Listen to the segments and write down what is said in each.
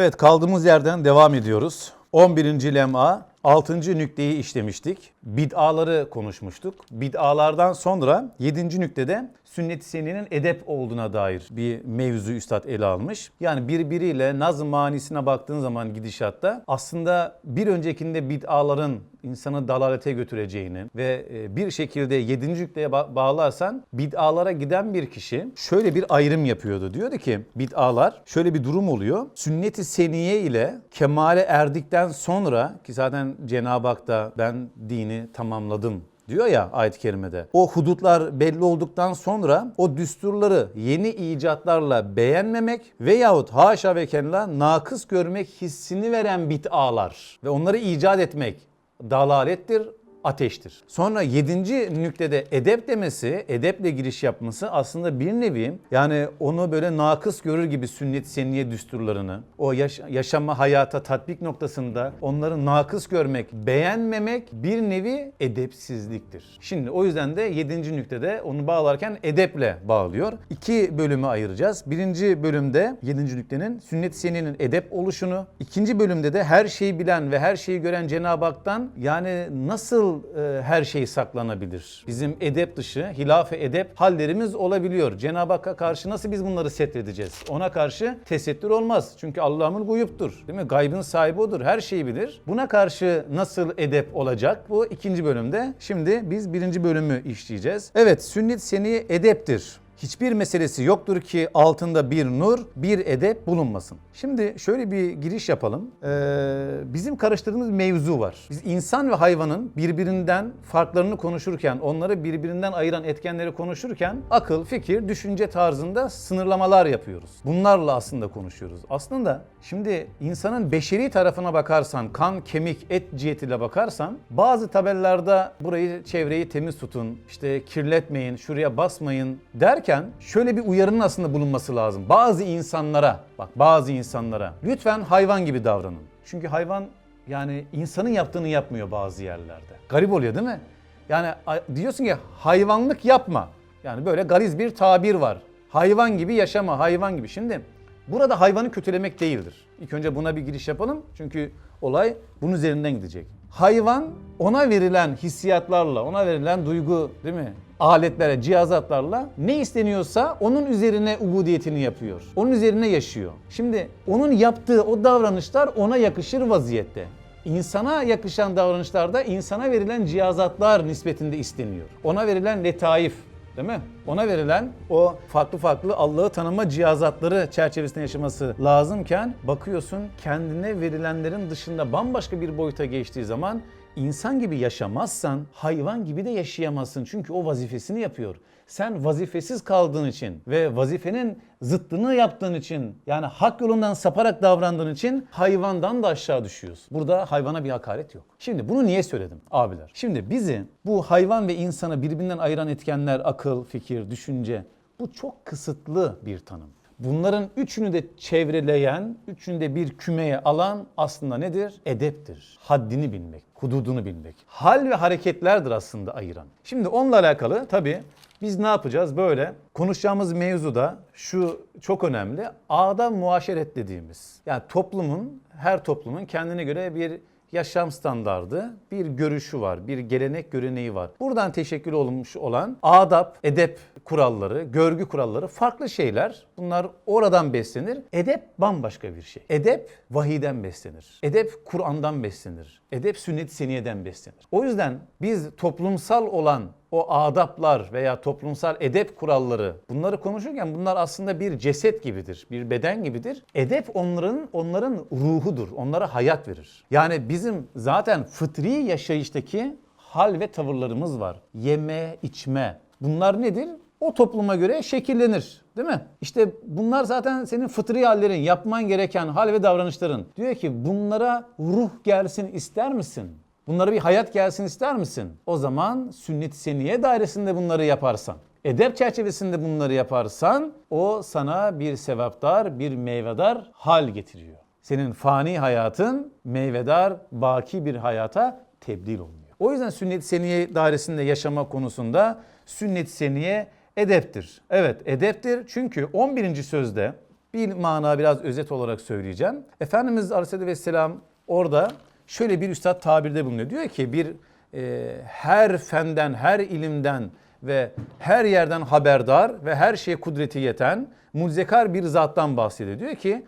Evet kaldığımız yerden devam ediyoruz. 11. lem'a 6. nükteyi işlemiştik. Bid'aları konuşmuştuk. Bid'alardan sonra 7. nüktede sünnet-i seniyenin edep olduğuna dair bir mevzu üstad ele almış. Yani birbiriyle nazım manisine baktığın zaman gidişatta aslında bir öncekinde bid'aların insanı dalalete götüreceğini ve e, bir şekilde 7. nükteye ba- bağlarsan bid'alara giden bir kişi şöyle bir ayrım yapıyordu. Diyordu ki bid'alar şöyle bir durum oluyor. Sünnet-i seniye ile kemale erdikten sonra ki zaten Cenab-ı Hak da ben dini tamamladım diyor ya ayet-i kerimede. O hudutlar belli olduktan sonra o düsturları yeni icatlarla beğenmemek veyahut haşa ve kella nakıs görmek hissini veren bid'alar ve onları icat etmek dalalettir, ateştir. Sonra yedinci nüktede edep demesi, edeple giriş yapması aslında bir nevi yani onu böyle nakıs görür gibi sünnet seniye düsturlarını, o yaş- yaşama hayata tatbik noktasında onları nakıs görmek, beğenmemek bir nevi edepsizliktir. Şimdi o yüzden de yedinci nüktede onu bağlarken edeple bağlıyor. İki bölüme ayıracağız. Birinci bölümde yedinci nüktenin sünnet seniyenin edep oluşunu, ikinci bölümde de her şeyi bilen ve her şeyi gören Cenab-ı Hak'tan yani nasıl e, her şey saklanabilir? Bizim edep dışı, hilaf-ı edep hallerimiz olabiliyor. Cenab-ı Hakk'a karşı nasıl biz bunları setredeceğiz? Ona karşı tesettür olmaz. Çünkü Allah'ın guyuptur. Değil mi? Gaybın sahibi odur. Her şeyi bilir. Buna karşı nasıl edep olacak? Bu ikinci bölümde. Şimdi biz birinci bölümü işleyeceğiz. Evet, sünnet seni edeptir. Hiçbir meselesi yoktur ki altında bir nur, bir edep bulunmasın. Şimdi şöyle bir giriş yapalım. Ee, bizim karıştırdığımız mevzu var. Biz insan ve hayvanın birbirinden farklarını konuşurken, onları birbirinden ayıran etkenleri konuşurken akıl, fikir, düşünce tarzında sınırlamalar yapıyoruz. Bunlarla aslında konuşuyoruz. Aslında şimdi insanın beşeri tarafına bakarsan, kan, kemik, et cihetiyle bakarsan bazı tabellerde burayı, çevreyi temiz tutun, işte kirletmeyin, şuraya basmayın derken şöyle bir uyarının aslında bulunması lazım. Bazı insanlara, bak bazı insanlara lütfen hayvan gibi davranın. Çünkü hayvan yani insanın yaptığını yapmıyor bazı yerlerde. Garip oluyor değil mi? Yani diyorsun ki hayvanlık yapma. Yani böyle gariz bir tabir var. Hayvan gibi yaşama, hayvan gibi. Şimdi burada hayvanı kötülemek değildir. İlk önce buna bir giriş yapalım. Çünkü olay bunun üzerinden gidecek. Hayvan ona verilen hissiyatlarla, ona verilen duygu değil mi? Aletlere, cihazatlarla ne isteniyorsa onun üzerine ubudiyetini yapıyor. Onun üzerine yaşıyor. Şimdi onun yaptığı o davranışlar ona yakışır vaziyette. İnsana yakışan davranışlarda insana verilen cihazatlar nispetinde isteniyor. Ona verilen letaif, Değil mi? Ona verilen o farklı farklı Allah'ı tanıma cihazatları çerçevesinde yaşaması lazımken bakıyorsun kendine verilenlerin dışında bambaşka bir boyuta geçtiği zaman insan gibi yaşamazsan hayvan gibi de yaşayamazsın. Çünkü o vazifesini yapıyor. Sen vazifesiz kaldığın için ve vazifenin zıttını yaptığın için yani hak yolundan saparak davrandığın için hayvandan da aşağı düşüyorsun. Burada hayvana bir hakaret yok. Şimdi bunu niye söyledim abiler? Şimdi bizi bu hayvan ve insanı birbirinden ayıran etkenler akıl, fikir, düşünce bu çok kısıtlı bir tanım. Bunların üçünü de çevreleyen, üçünü de bir kümeye alan aslında nedir? Edeptir. Haddini bilmek, hududunu bilmek. Hal ve hareketlerdir aslında ayıran. Şimdi onunla alakalı tabii biz ne yapacağız? Böyle konuşacağımız mevzuda şu çok önemli. Adab muaşeret dediğimiz. Yani toplumun, her toplumun kendine göre bir yaşam standardı, bir görüşü var, bir gelenek göreneği var. Buradan teşekkül olmuş olan adab, edep kuralları, görgü kuralları farklı şeyler. Bunlar oradan beslenir. Edep bambaşka bir şey. Edep vahiden beslenir. Edep Kur'an'dan beslenir. Edep sünnet-i seniyeden beslenir. O yüzden biz toplumsal olan o adaplar veya toplumsal edep kuralları bunları konuşurken bunlar aslında bir ceset gibidir, bir beden gibidir. Edep onların onların ruhudur, onlara hayat verir. Yani bizim zaten fıtri yaşayıştaki hal ve tavırlarımız var. Yeme, içme. Bunlar nedir? O topluma göre şekillenir. Değil mi? İşte bunlar zaten senin fıtri hallerin, yapman gereken hal ve davranışların. Diyor ki bunlara ruh gelsin ister misin? Bunlara bir hayat gelsin ister misin? O zaman sünnet-i seniye dairesinde bunları yaparsan, edep çerçevesinde bunları yaparsan o sana bir sevaptar, bir meyvedar hal getiriyor. Senin fani hayatın meyvedar, baki bir hayata tebdil oluyor. O yüzden sünnet-i seniye dairesinde yaşama konusunda sünnet-i seniye edeptir. Evet edeptir çünkü 11. sözde Bir mana biraz özet olarak söyleyeceğim. Efendimiz Aleyhisselatü Vesselam orada şöyle bir üstad tabirde bulunuyor. Diyor ki bir e, her fenden, her ilimden ve her yerden haberdar ve her şeye kudreti yeten muzzekar bir zattan bahsediyor. Diyor ki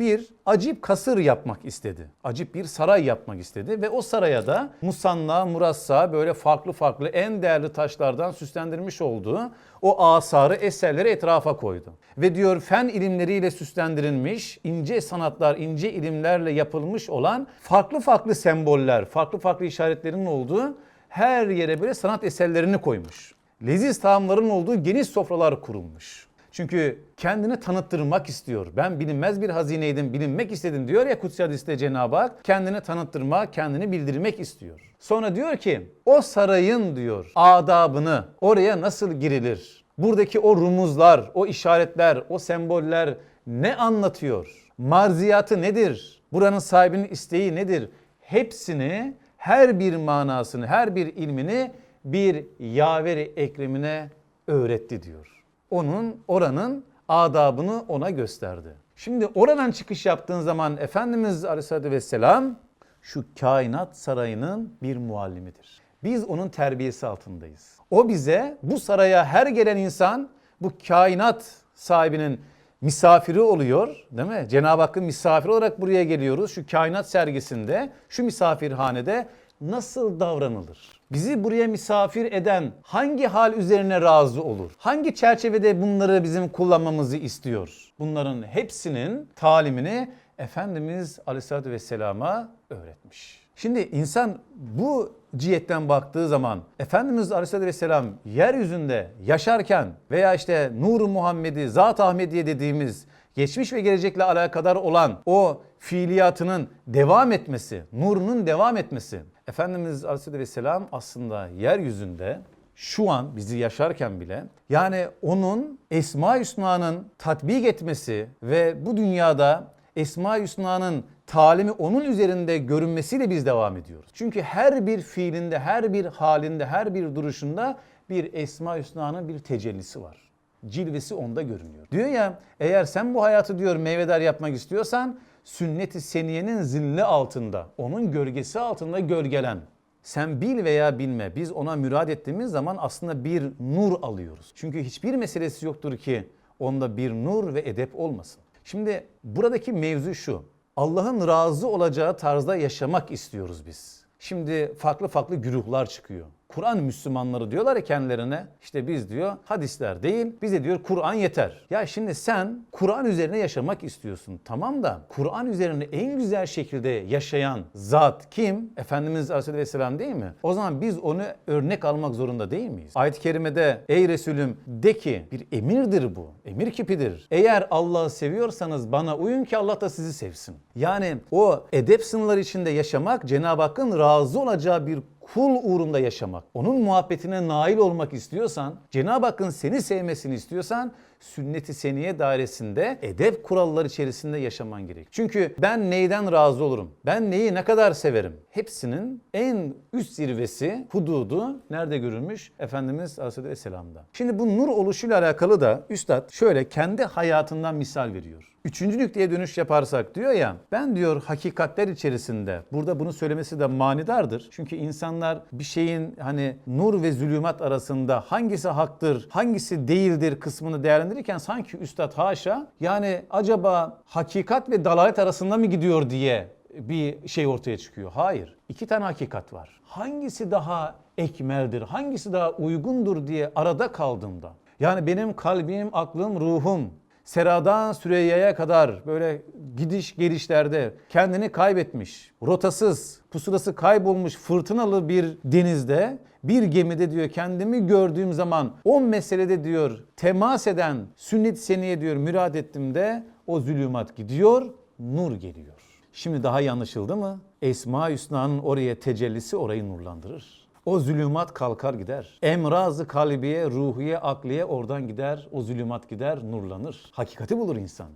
bir acip kasır yapmak istedi. Acip bir saray yapmak istedi ve o saraya da musanna, murassa böyle farklı farklı en değerli taşlardan süslendirilmiş olduğu o asarı, eserleri etrafa koydu. Ve diyor fen ilimleriyle süslendirilmiş, ince sanatlar, ince ilimlerle yapılmış olan farklı farklı semboller, farklı farklı işaretlerin olduğu her yere böyle sanat eserlerini koymuş. Leziz taamların olduğu geniş sofralar kurulmuş. Çünkü kendini tanıttırmak istiyor. Ben bilinmez bir hazineydim, bilinmek istedim diyor ya Kutsi Hadis'te Cenab-ı Hak. Kendini tanıttırmak, kendini bildirmek istiyor. Sonra diyor ki o sarayın diyor adabını, oraya nasıl girilir? Buradaki o rumuzlar, o işaretler, o semboller ne anlatıyor? Marziyatı nedir? Buranın sahibinin isteği nedir? Hepsini, her bir manasını, her bir ilmini bir yaveri ekremine öğretti diyor onun oranın adabını ona gösterdi. Şimdi oradan çıkış yaptığın zaman Efendimiz Aleyhisselatü Vesselam şu kainat sarayının bir muallimidir. Biz onun terbiyesi altındayız. O bize bu saraya her gelen insan bu kainat sahibinin misafiri oluyor değil mi? Cenab-ı Hakk'ın misafiri olarak buraya geliyoruz. Şu kainat sergisinde, şu misafirhanede nasıl davranılır? Bizi buraya misafir eden hangi hal üzerine razı olur? Hangi çerçevede bunları bizim kullanmamızı istiyor? Bunların hepsinin talimini Efendimiz Aleyhisselatü Vesselam'a öğretmiş. Şimdi insan bu cihetten baktığı zaman Efendimiz Aleyhisselatü Vesselam yeryüzünde yaşarken veya işte Nur-u Muhammed'i, Zat Ahmediye dediğimiz geçmiş ve gelecekle alakadar olan o fiiliyatının devam etmesi, nurunun devam etmesi. Efendimiz Aleyhisselatü Vesselam aslında yeryüzünde şu an bizi yaşarken bile yani onun Esma-i Hüsna'nın tatbik etmesi ve bu dünyada Esma-i Hüsna'nın talimi onun üzerinde görünmesiyle biz devam ediyoruz. Çünkü her bir fiilinde, her bir halinde, her bir duruşunda bir Esma-i Hüsna'nın bir tecellisi var cilvesi onda görünüyor. Diyor ya eğer sen bu hayatı diyor meyvedar yapmak istiyorsan sünnet-i seniyenin zilli altında, onun gölgesi altında gölgelen. Sen bil veya bilme biz ona mürad ettiğimiz zaman aslında bir nur alıyoruz. Çünkü hiçbir meselesi yoktur ki onda bir nur ve edep olmasın. Şimdi buradaki mevzu şu. Allah'ın razı olacağı tarzda yaşamak istiyoruz biz. Şimdi farklı farklı güruhlar çıkıyor. Kur'an Müslümanları diyorlar ya kendilerine işte biz diyor hadisler değil bize diyor Kur'an yeter. Ya şimdi sen Kur'an üzerine yaşamak istiyorsun tamam da Kur'an üzerine en güzel şekilde yaşayan zat kim? Efendimiz Aleyhisselatü Vesselam değil mi? O zaman biz onu örnek almak zorunda değil miyiz? Ayet-i Kerime'de ey Resulüm de ki bir emirdir bu. Emir kipidir. Eğer Allah'ı seviyorsanız bana uyun ki Allah da sizi sevsin. Yani o edep sınırları içinde yaşamak Cenab-ı Hakk'ın razı olacağı bir kul uğrunda yaşamak, onun muhabbetine nail olmak istiyorsan, Cenab-ı Hakk'ın seni sevmesini istiyorsan sünnet-i seniye dairesinde edep kuralları içerisinde yaşaman gerek. Çünkü ben neyden razı olurum? Ben neyi ne kadar severim? Hepsinin en üst zirvesi, hududu nerede görülmüş? Efendimiz Aleyhisselatü Vesselam'da. Şimdi bu nur oluşuyla alakalı da Üstad şöyle kendi hayatından misal veriyor. Üçüncü nükteye dönüş yaparsak diyor ya ben diyor hakikatler içerisinde burada bunu söylemesi de manidardır. Çünkü insanlar bir şeyin hani nur ve zulümat arasında hangisi haktır hangisi değildir kısmını değerlendirirken sanki üstad haşa yani acaba hakikat ve dalalet arasında mı gidiyor diye bir şey ortaya çıkıyor. Hayır. iki tane hakikat var. Hangisi daha ekmeldir, hangisi daha uygundur diye arada kaldığımda. Yani benim kalbim, aklım, ruhum Seradan Süreyya'ya kadar böyle gidiş gelişlerde kendini kaybetmiş, rotasız, pusulası kaybolmuş fırtınalı bir denizde bir gemide diyor kendimi gördüğüm zaman o meselede diyor temas eden sünnet seniye diyor mürad ettim de o zulümat gidiyor, nur geliyor. Şimdi daha iyi anlaşıldı mı? Esma Hüsna'nın oraya tecellisi orayı nurlandırır. O zulümat kalkar gider. Emrazı kalbiye, ruhiye, akliye oradan gider. O zulümat gider, nurlanır. Hakikati bulur insan.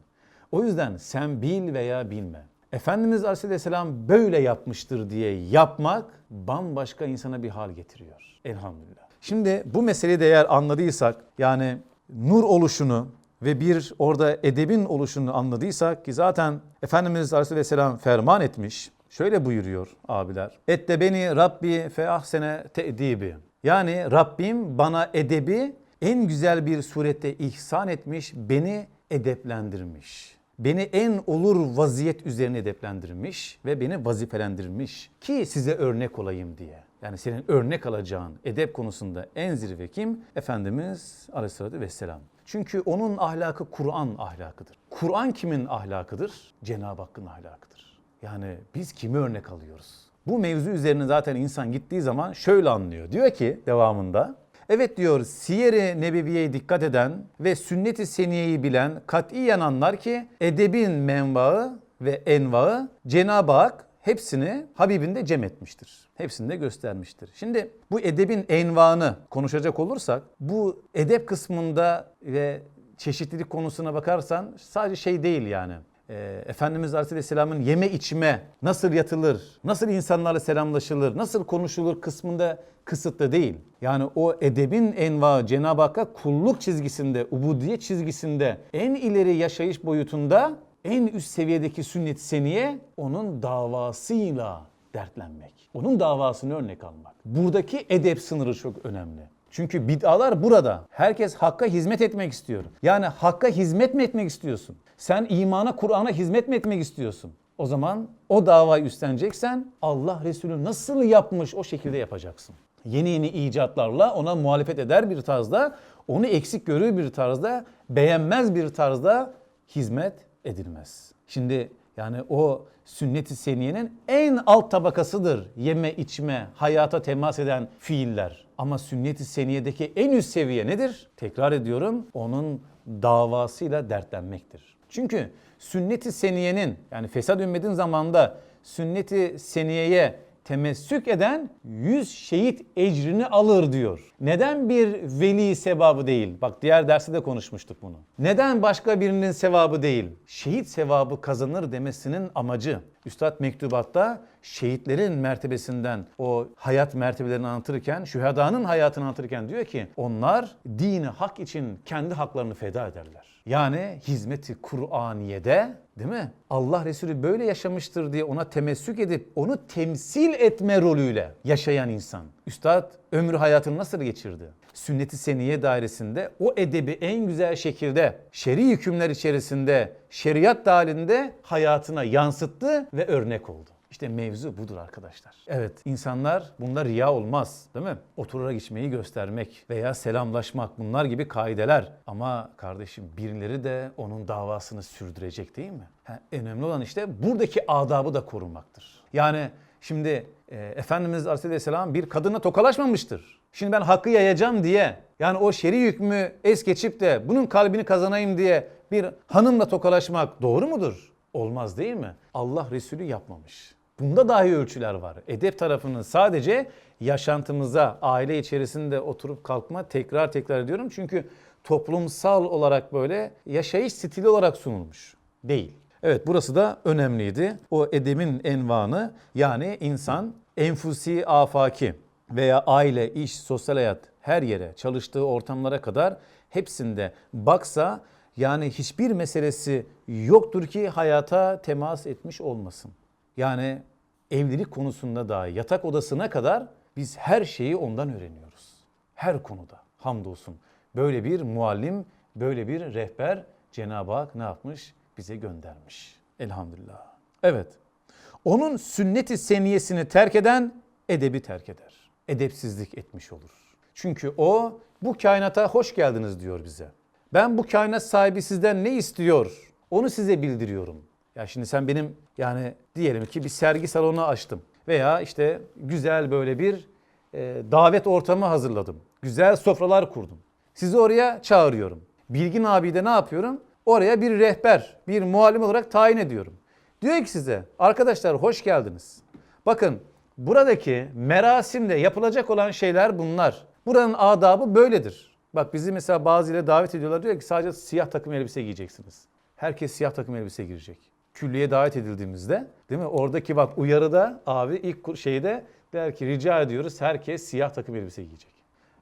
O yüzden sen bil veya bilme. Efendimiz Aleyhisselam böyle yapmıştır diye yapmak bambaşka insana bir hal getiriyor. Elhamdülillah. Şimdi bu meseleyi de eğer anladıysak yani nur oluşunu, ve bir orada edebin oluşunu anladıysak ki zaten Efendimiz Aleyhisselam ferman etmiş. Şöyle buyuruyor abiler. Ette beni Rabbi fe ahsene te'dibi. Yani Rabbim bana edebi en güzel bir surette ihsan etmiş, beni edeplendirmiş. Beni en olur vaziyet üzerine edeplendirmiş ve beni vazifelendirmiş ki size örnek olayım diye. Yani senin örnek alacağın edep konusunda en zirve kim? Efendimiz Aleyhisselatü Vesselam. Çünkü onun ahlakı Kur'an ahlakıdır. Kur'an kimin ahlakıdır? Cenab-ı Hakk'ın ahlakıdır. Yani biz kimi örnek alıyoruz? Bu mevzu üzerine zaten insan gittiği zaman şöyle anlıyor. Diyor ki devamında Evet diyor Siyer-i Nebeviye'ye dikkat eden ve sünnet-i seniyeyi bilen katiyen anlar ki edebin menbaı ve envaı Cenab-ı Hak hepsini Habibinde cem etmiştir. Hepsini de göstermiştir. Şimdi bu edebin envanı konuşacak olursak bu edep kısmında ve çeşitlilik konusuna bakarsan sadece şey değil yani. Ee, Efendimiz Aleyhisselam'ın yeme içme, nasıl yatılır, nasıl insanlarla selamlaşılır, nasıl konuşulur kısmında kısıtlı değil. Yani o edebin enva Cenab-ı Hakk'a kulluk çizgisinde, ubudiyet çizgisinde en ileri yaşayış boyutunda en üst seviyedeki sünnet seniye onun davasıyla dertlenmek. Onun davasını örnek almak. Buradaki edep sınırı çok önemli. Çünkü bid'alar burada. Herkes hakka hizmet etmek istiyor. Yani hakka hizmet mi etmek istiyorsun? Sen imana, Kur'an'a hizmet mi etmek istiyorsun? O zaman o davayı üstleneceksen Allah Resulü nasıl yapmış o şekilde yapacaksın. Yeni yeni icatlarla ona muhalefet eder bir tarzda, onu eksik görür bir tarzda, beğenmez bir tarzda hizmet edilmez. Şimdi yani o sünnet-i seniyenin en alt tabakasıdır. Yeme, içme, hayata temas eden fiiller. Ama sünnet-i seniyedeki en üst seviye nedir? Tekrar ediyorum onun davasıyla dertlenmektir. Çünkü sünnet-i seniyenin yani fesad ümmetin zamanında sünnet-i seniyeye temessük eden 100 şehit ecrini alır diyor. Neden bir veli sevabı değil? Bak diğer derste de konuşmuştuk bunu. Neden başka birinin sevabı değil? Şehit sevabı kazanır demesinin amacı. Üstad mektubatta şehitlerin mertebesinden o hayat mertebelerini anlatırken, şühedanın hayatını anlatırken diyor ki onlar dini hak için kendi haklarını feda ederler. Yani hizmeti Kur'aniye'de değil mi? Allah Resulü böyle yaşamıştır diye ona temessük edip onu temsil etme rolüyle yaşayan insan. Üstad ömrü hayatını nasıl geçirdi? Sünnet-i Seniye dairesinde o edebi en güzel şekilde şer'i hükümler içerisinde, şeriat dahilinde hayatına yansıttı ve örnek oldu. İşte mevzu budur arkadaşlar. Evet insanlar bunlar riya olmaz değil mi? Oturarak içmeyi göstermek veya selamlaşmak bunlar gibi kaideler. Ama kardeşim birileri de onun davasını sürdürecek değil mi? Ha, en önemli olan işte buradaki adabı da korumaktır. Yani şimdi e, Efendimiz Aleyhisselam bir kadına tokalaşmamıştır. Şimdi ben hakkı yayacağım diye yani o şer'i hükmü es geçip de bunun kalbini kazanayım diye bir hanımla tokalaşmak doğru mudur? Olmaz değil mi? Allah Resulü yapmamış. Bunda dahi ölçüler var. Edep tarafının sadece yaşantımıza, aile içerisinde oturup kalkma tekrar tekrar ediyorum. Çünkü toplumsal olarak böyle yaşayış stili olarak sunulmuş. Değil. Evet burası da önemliydi. O edebin envanı yani insan enfusi afaki veya aile, iş, sosyal hayat her yere, çalıştığı ortamlara kadar hepsinde baksa yani hiçbir meselesi yoktur ki hayata temas etmiş olmasın. Yani evlilik konusunda dahi yatak odasına kadar biz her şeyi ondan öğreniyoruz. Her konuda hamdolsun. Böyle bir muallim, böyle bir rehber Cenab-ı Hak ne yapmış? Bize göndermiş. Elhamdülillah. Evet. Onun sünnet-i seniyesini terk eden edebi terk eder. Edepsizlik etmiş olur. Çünkü o bu kainata hoş geldiniz diyor bize. Ben bu kainat sahibi sizden ne istiyor? Onu size bildiriyorum. Ya şimdi sen benim yani diyelim ki bir sergi salonu açtım veya işte güzel böyle bir e, davet ortamı hazırladım. Güzel sofralar kurdum. Sizi oraya çağırıyorum. Bilgin abi de ne yapıyorum? Oraya bir rehber, bir muallim olarak tayin ediyorum. Diyor ki size arkadaşlar hoş geldiniz. Bakın buradaki merasimde yapılacak olan şeyler bunlar. Buranın adabı böyledir. Bak bizi mesela bazıları davet ediyorlar diyor ki sadece siyah takım elbise giyeceksiniz. Herkes siyah takım elbise girecek. Küllüye davet edildiğimizde değil mi? Oradaki bak uyarıda abi ilk şeyde der ki rica ediyoruz herkes siyah takım elbise giyecek.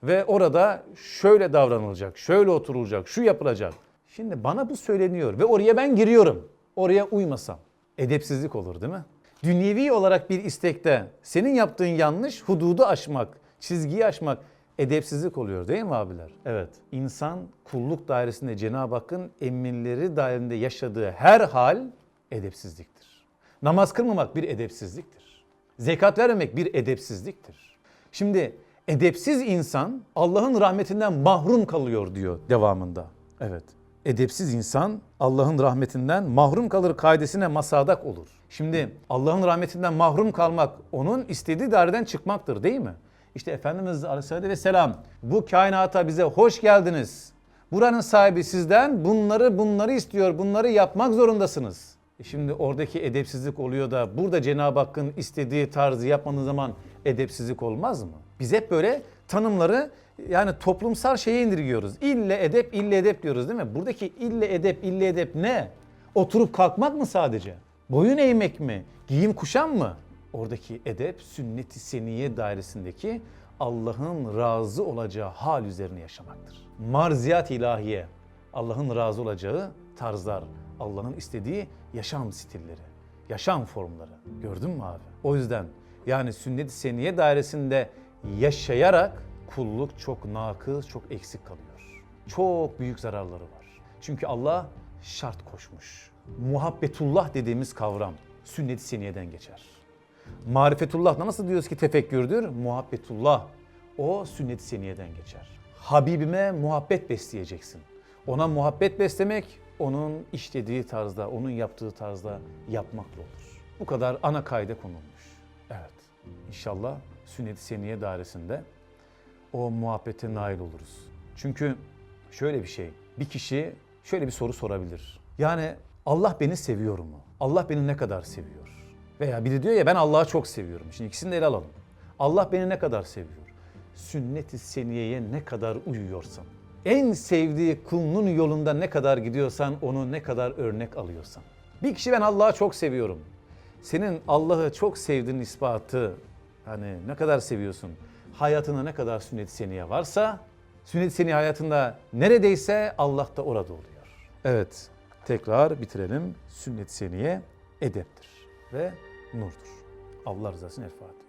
Ve orada şöyle davranılacak, şöyle oturulacak, şu yapılacak. Şimdi bana bu söyleniyor ve oraya ben giriyorum. Oraya uymasam edepsizlik olur değil mi? Dünyevi olarak bir istekte senin yaptığın yanlış hududu aşmak, çizgiyi aşmak edepsizlik oluyor değil mi abiler? Evet. İnsan kulluk dairesinde Cenab-ı Hakk'ın emirleri dahilinde yaşadığı her hal edepsizliktir. Namaz kılmamak bir edepsizliktir. Zekat vermemek bir edepsizliktir. Şimdi edepsiz insan Allah'ın rahmetinden mahrum kalıyor diyor devamında. Evet. Edepsiz insan Allah'ın rahmetinden mahrum kalır kaidesine masadak olur. Şimdi Allah'ın rahmetinden mahrum kalmak onun istediği daireden çıkmaktır değil mi? İşte Efendimiz Aleyhisselatü Vesselam bu kainata bize hoş geldiniz. Buranın sahibi sizden bunları bunları istiyor. Bunları yapmak zorundasınız. E Şimdi oradaki edepsizlik oluyor da burada Cenab-ı Hakk'ın istediği tarzı yapmanız zaman edepsizlik olmaz mı? Biz hep böyle tanımları yani toplumsal şeye indirgiyoruz. İlle edep, ille edep diyoruz değil mi? Buradaki ille edep, ille edep ne? Oturup kalkmak mı sadece? Boyun eğmek mi? Giyim kuşam mı? Oradaki edep sünnet-i seniye dairesindeki Allah'ın razı olacağı hal üzerine yaşamaktır. Marziyat ilahiye, Allah'ın razı olacağı tarzlar, Allah'ın istediği yaşam stilleri, yaşam formları. Gördün mü abi? O yüzden yani sünnet-i seniye dairesinde yaşayarak kulluk çok nakız, çok eksik kalıyor. Çok büyük zararları var. Çünkü Allah şart koşmuş. Muhabbetullah dediğimiz kavram sünnet-i seniyeden geçer. Marifetullah nasıl diyoruz ki tefekkürdür? Muhabbetullah. O sünnet-i seniyeden geçer. Habibime muhabbet besleyeceksin. Ona muhabbet beslemek onun işlediği tarzda, onun yaptığı tarzda yapmakla olur. Bu kadar ana kayda konulmuş. Evet. İnşallah sünnet-i seniye dairesinde o muhabbete nail oluruz. Çünkü şöyle bir şey, bir kişi şöyle bir soru sorabilir. Yani Allah beni seviyor mu? Allah beni ne kadar seviyor? Veya biri diyor ya ben Allah'ı çok seviyorum. Şimdi ikisini de ele alalım. Allah beni ne kadar seviyor? Sünnet-i seniyeye ne kadar uyuyorsan, en sevdiği kulunun yolunda ne kadar gidiyorsan, onu ne kadar örnek alıyorsan. Bir kişi ben Allah'ı çok seviyorum. Senin Allah'ı çok sevdiğin ispatı, hani ne kadar seviyorsun, hayatında ne kadar sünnet-i seniye varsa, sünnet-i seniye hayatında neredeyse Allah da orada oluyor. Evet, tekrar bitirelim. Sünnet-i seniye edeptir ve nurdur. Allah rızası için.